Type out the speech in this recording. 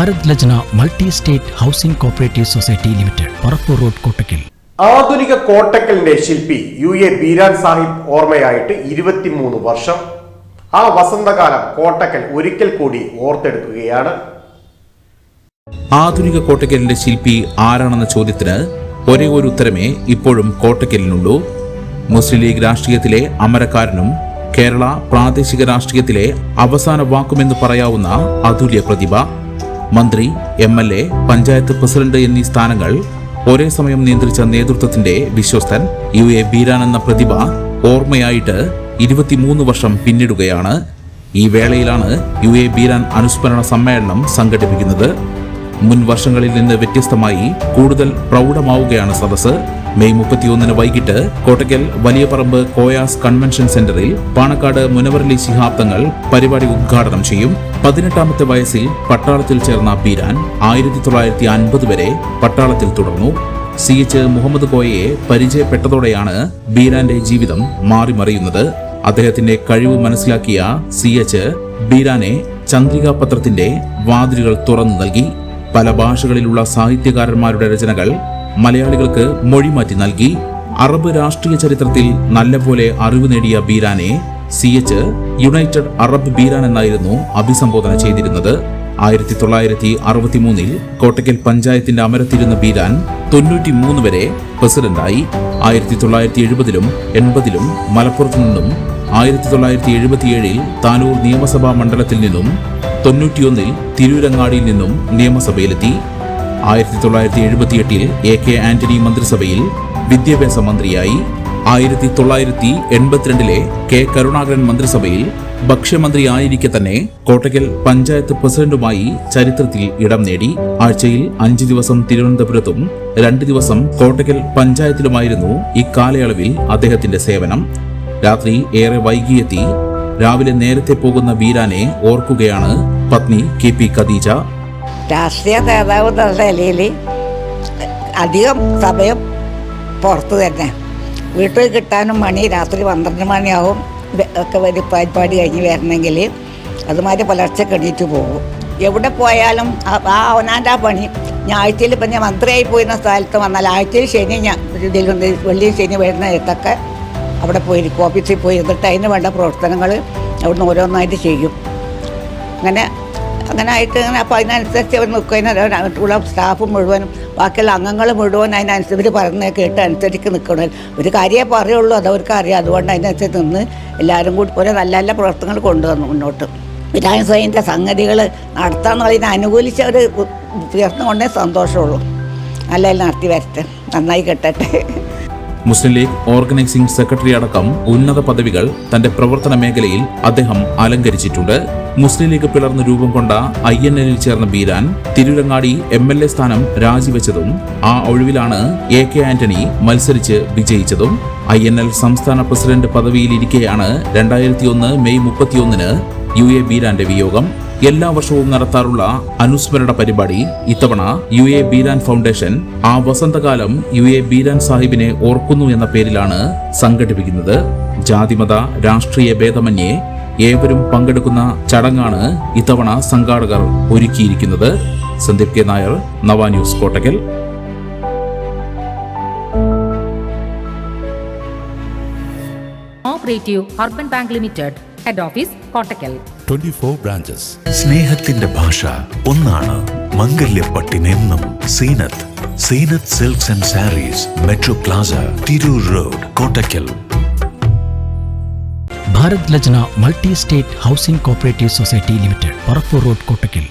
Bharat Lajna multi state housing cooperative society limited Parappur road Kottakkal. ആധുനിക കോട്ടക്കലിന്റെ ശില്പി U A Beeran Sahib ഓർമ്മയായിട്ട് ഇരുപത്തിമൂന്ന് വർഷം. ആ വസന്തകാലം കോട്ടക്കൽ ഒരിക്കൽ കൂടി ഓർത്തെടുക്കുകയാണ്. ആധുനിക കോട്ടക്കലിന്റെ ശില്പി ആരാണെന്ന ചോദ്യത്തിന് ഒരേ ഒരു ഉത്തരമേ ഇപ്പോഴും കോട്ടക്കലിനുള്ളൂ. മുസ്ലിം ലീഗ് രാഷ്ട്രീയത്തിലെ അമരക്കാരനും കേരള പ്രാദേശിക രാഷ്ട്രീയത്തിലെ അവസാന വാക്കുമെന്ന് പറയാവുന്ന അതുല്യ പ്രതിഭ. മന്ത്രി M L A panchayat president എന്നീ സ്ഥാനങ്ങൾ ഒരേ സമയം നിയന്ത്രിച്ച നേതൃത്വത്തിന്റെ വിശ്വസ്തൻ യു എ ബീരാൻ എന്ന പ്രതിഭ ഓർമ്മയായിട്ട് ഇരുപത്തിമൂന്ന് വർഷം പിന്നിടുകയാണ്. ഈ വേളയിലാണ് യു എ ബീരാൻ അനുസ്മരണ സമ്മേളനം സംഘടിപ്പിക്കുന്നത്. മുൻ വർഷങ്ങളിൽ നിന്ന് വ്യത്യസ്തമായി കൂടുതൽ പ്രൗഢമാവുകയാണ് സദസ് മെയ് മുപ്പത്തിയൊന്നിന് വൈകിട്ട് കോട്ടയ്ക്കൽ വലിയപറമ്പ് കോയാസ് കൺവെൻഷൻ സെന്ററിൽ പാണക്കാട് മുനവറലി ശിഹാബ്ദങ്ങൾ പരിപാടി ഉദ്ഘാടനം ചെയ്യും. പതിനെട്ടാമത്തെ വയസ്സിൽ പട്ടാളത്തിൽ ചേർന്ന ബീരാൻ ആയിരത്തി തൊള്ളായിരത്തി അൻപത് വരെ പട്ടാളത്തിൽ തുടർന്നു. സി എച്ച് മുഹമ്മദ് കോയയെ പരിചയപ്പെട്ടതോടെയാണ് ബീരാന്റെ ജീവിതം മാറിമറിയുന്നത്. അദ്ദേഹത്തിന്റെ കഴിവ് മനസ്സിലാക്കിയ സി എച്ച് ബീരാനെ ചന്ദ്രിക പത്രത്തിന്റെ വാതിലുകൾ തുറന്നു നൽകി. പല ഭാഷകളിലുള്ള സാഹിത്യകാരന്മാരുടെ രചനകൾ മലയാളികൾക്ക് മൊഴിമാറ്റി നൽകി. അറബ് രാഷ്ട്രീയ ചരിത്രത്തിൽ നല്ലപോലെ അറിവ് നേടിയ ബീരാനെ C H united Arab Beeran എന്നായിരുന്നു അഭിസംബോധന ചെയ്തിരുന്നത്. ആയിരത്തി തൊള്ളായിരത്തി അറുപത്തിമൂന്നിൽ കോട്ടയ്ക്കൽ പഞ്ചായത്തിന്റെ അമരത്തിരുന്ന ബീരാൻ തൊണ്ണൂറ്റി മൂന്ന് വരെ പ്രസിഡന്റായി. ആയിരത്തി തൊള്ളായിരത്തി എഴുപതിലും എൺപതിലും മലപ്പുറത്തു നിന്നും ആയിരത്തി തൊള്ളായിരത്തി എഴുപത്തിയേഴിൽ താനൂർ നിയമസഭാ മണ്ഡലത്തിൽ നിന്നും തൊണ്ണൂറ്റിയൊന്നിൽ തിരൂരങ്ങാടിയിൽ നിന്നും നിയമസഭയിലെത്തി. ആയിരത്തി തൊള്ളായിരത്തി എഴുപത്തിയെട്ടിൽ എ കെ ആന്റണി മന്ത്രിസഭയിൽ വിദ്യാഭ്യാസ മന്ത്രിയായി. ആയിരത്തി തൊള്ളായിരത്തി എൺപത്തിരണ്ടിലെ കെ കരുണാകരൻ മന്ത്രിസഭയിൽ ഭക്ഷ്യമന്ത്രി ആയിരിക്കെ തന്നെ കോട്ടയ്ക്കൽ പഞ്ചായത്ത് പ്രസിഡന്റുമായി ചരിത്രത്തിൽ ഇടം നേടി. ആഴ്ചയിൽ അഞ്ചു ദിവസം തിരുവനന്തപുരത്തും രണ്ട് ദിവസം കോട്ടയ്ക്കൽ പഞ്ചായത്തിലുമായിരുന്നു ഇക്കാലയളവിൽ അദ്ദേഹത്തിന്റെ സേവനം. രാത്രി ഏറെ വൈകിയെത്തി. രാവിലെ നേരത്തെ പോകുന്ന വീരാനെ ഓർക്കുകയാണ് പത്നി കെ പി ഖദീജ. രാഷ്ട്രീയ നേതാവ് അധികം സമയം പുറത്ത് തന്നെ. വീട്ടിൽ കിട്ടാനും മണി രാത്രി പന്ത്രണ്ട് മണിയാവും. ഒക്കെ വലിയ പരിപാടി കഴിഞ്ഞ് വരണമെങ്കിൽ അതുമാതിരി പുലർച്ചെ കെണീറ്റ് പോകും. എവിടെ പോയാലും ആ- അവനാന്റെ ആ പണി. ഞാൻ ഇപ്പം ഞാൻ മന്ത്രിയായി പോയിരുന്ന സ്ഥലത്ത് വന്നാൽ ആഴ്ചയിൽ ശനി ഞാൻ ഇതിലുണ്ട് വെള്ളി ശനി വരുന്ന നേരത്തൊക്കെ അവിടെ പോയി ഓഫീസിൽ പോയി എന്നിട്ട് അതിന് വേണ്ട പ്രവർത്തനങ്ങൾ അവിടുന്ന് ഓരോന്നായിട്ട് ചെയ്യും. അങ്ങനെ അങ്ങനെ ആയിട്ട് അങ്ങനെ അപ്പോൾ അതിനനുസരിച്ച് അവർ നിൽക്കുന്നതിനുള്ള സ്റ്റാഫ് മുഴുവനും ബാക്കിയുള്ള അംഗങ്ങൾ മുഴുവൻ അതിനനുസരിച്ച് ഇവർ പറയുന്നത് കേട്ട് അനുസരിച്ച് നിൽക്കണം ഒരു കാര്യമേ പറയുള്ളൂ അത് അവർക്ക് അറിയാം. അതുകൊണ്ട് അതിനനുസരിച്ച് നിന്ന് എല്ലാവരും കൂടി ഓരോ നല്ല നല്ല പ്രവർത്തനങ്ങൾ കൊണ്ടുവന്നു മുന്നോട്ട്. വിനായക സ്വയന്റെ സംഗതികൾ നടത്താമെന്നുള്ളതിനെ അനുകൂലിച്ച് അവർ ഉയർന്നുകൊണ്ടേ സന്തോഷമുള്ളൂ. നല്ല നടത്തി വരട്ടെ. നന്നായി കെട്ടട്ടെ. മുസ്ലിം ലീഗ് ഓർഗനൈസിംഗ് സെക്രട്ടറി അടക്കം ഉന്നത പദവികൾ തന്റെ പ്രവർത്തന മേഖലയിൽ അദ്ദേഹം അലങ്കരിച്ചിട്ടുണ്ട്. മുസ്ലിം ലീഗ് പിളർന്ന് രൂപം കൊണ്ട ഐ എൻ എല്ലിൽ ചേർന്ന Beeran Tirurangadi M L A സ്ഥാനം രാജിവെച്ചതും ആ ഒഴിവിലാണ് എ കെ ആന്റണി മത്സരിച്ച് വിജയിച്ചതും. ഐ എൻ എൽ സംസ്ഥാന പ്രസിഡന്റ് പദവിയിലിരിക്കെയാണ് രണ്ടായിരത്തി ഒന്ന് മെയ് മുപ്പത്തിയൊന്നിന് യു എ ബീരാന്റെ വിയോഗം. എല്ലാ വർഷവും നടത്താറുള്ള അനുസ്മരണ പരിപാടി ഇത്തവണ യു എ ബീരാൻ ഫൗണ്ടേഷൻ ആ വസന്തകാലം യു എ ബീരാൻ സാഹിബിനെ ഓർക്കുന്നു എന്ന പേരിലാണ് സംഘടിപ്പിക്കുന്നത്. ജാതിമത രാഷ്ട്രീയ ഭേദമന്യേ ഏവരും പങ്കെടുക്കുന്ന ചടങ്ങാണ് ഇത്തവണ സംഘാടകർ ഒരുക്കിയിരിക്കുന്നത്. Sandeep K Nair Nava news Kottakkal. Operative urban bank limited head office Kottakkal. 24 branches. സ്നേഹത്തിന്റെ ഭാഷ ഒന്നാണ് മംഗല്യപ്പട്ടിനെന്നും Zeenath Zeenath silks and sarees metro plaza Tirur road Kottakkal Bharat Lajna multi state housing cooperative society limited Parappur road Kottakkal